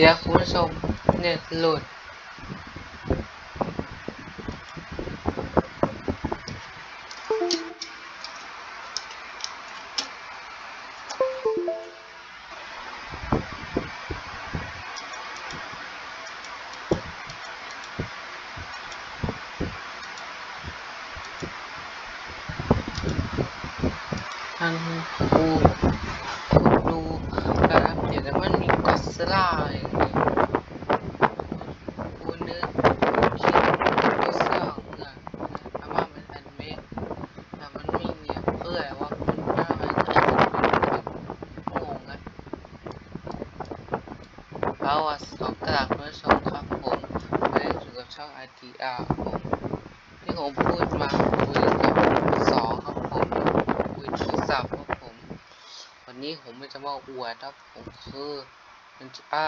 เดี๋ยวคุณผู้ชมเน็ตหลุด ท่านผู้ดูนะครับเดี๋ยวมันมีก็อดซิลล่าอย่างนี้กูนึกคิดก็เสื่อมเนี่ยแต่ว่ามันอนิเมะแต่มันไม่เนี่ยเพื่อว่ามันน่ามันจะงงไงเราอะสองกระดาษเพื่อชมครับผมไม่ได้อยู่กับช่อง ITR ผมที่ผมพูดมาคุยกับสองครับผมคุยที่สามครับผม วันนี้ผมไม่จะมาอวดครับผมคือมันจ้า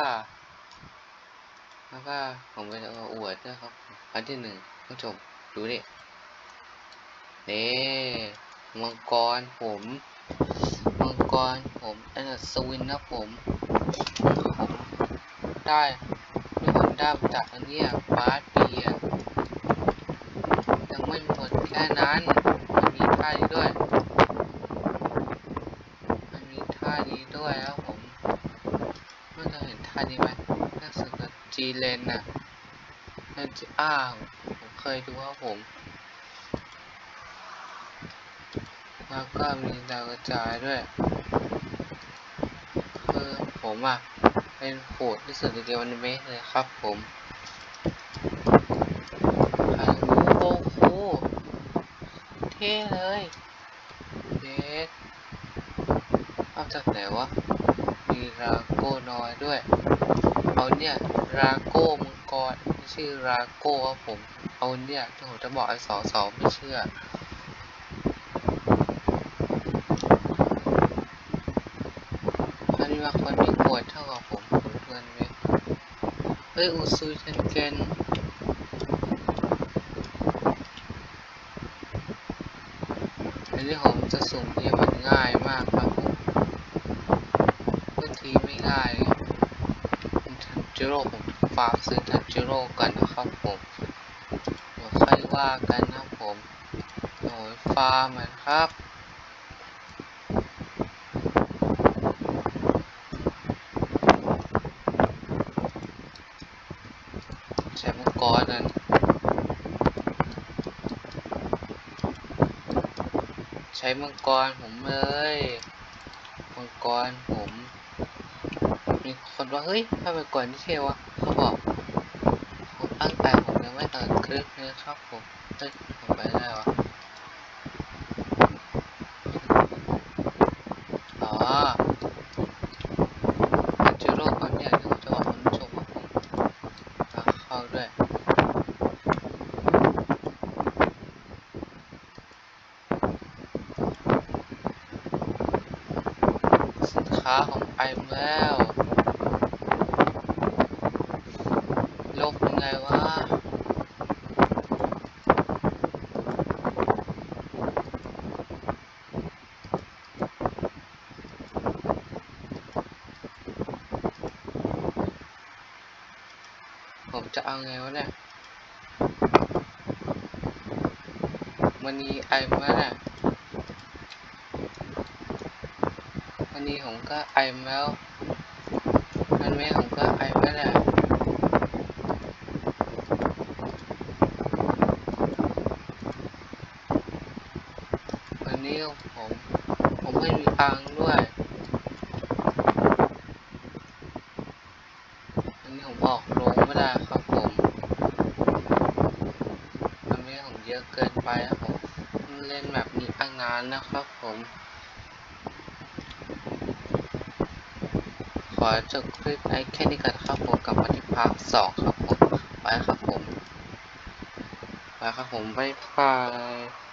แล้วก็ผมไม่จะมาอวดนะครับอันที่หนึ่งผู้ชมดูนี่นี่มังกรผมมังกรผมอันนั้นสวินนะผมผม ได้ที่ผมได้มาจากอันนี้บาสเปียยังไม่หมดแค่นั้นมันมีท่านี้ด้วยมันมีท่านี้ด้วยแล้วผมเมื่อเราเห็นท่านี้ไหมน่าสึกกับจีเลนน่ะนั่นจะอ้าวผมเคยดูว่าผมแล้วก็มีดาวกระจายด้วยคือผมอะ เป็นโหดที่สุดในเกมอนิเมะเลยครับผมฮัลโอ้โหเท่เลยเด็กเอาจากไหนวะ มีราโก้น้อยด้วย เอาเนี่ย ราโก้มังกรชื่อราโก้ครับผม เอาเนี่ยที่ผมจะบอกไอ้สอสอไม่เชื่อ อันนี้ว่าคนที่ปวดเท่ากับผมผมเพื่อนไหม เฮ้ยอุซุยเทนเกนอันนี้ผมจะสุ่มเนี่มันง่ายมากครับผมบางทีไม่ง่ายทันจิโร่ผมฝากซื้อทันจิโร่กันนะครับผมเดี๋ยวค่อยว่ากันนะผมโอ้ยฟาร์มอะครับ ใช้มังกรนั่น ใช้มังกรผมเลยมังกรผม มีคนว่าเฮ้ยถ้าไปก่อนที่เท่วะเขาบอกผมตั้งแต่ผมยังไม่ตัดคลิปเลยครับผมเฮ้ยผมไปได้วะอ๋อจูโร่ก่อนเนี่ยเดี๋ยวผมจะบอกคุณผู้ชมว่าผมมาเข้าด้วยสินค้าของไอมแล้วลบยังไงวะผมจะเอาไงวะเนี่ยมันนีไอมาเนี่ย นนี้ผมก็ไอมาแล้วมันไม่ผมก็ไอมาแล้ววันนี้ผม ผมไม่มีตังด้วย อันนี้ผมออกโรงไม่ได้ครับผมมันไม่ผมเยอะเกินไปครับผม เล่นแบบนี้ตั้งนานนะครับผม ขอจบคลิปไอ้แค่นี้ก่อนครับผมกลับมาที่พาร์ทสองครับผมไปครับผมไปครับผมบ๊ายบาย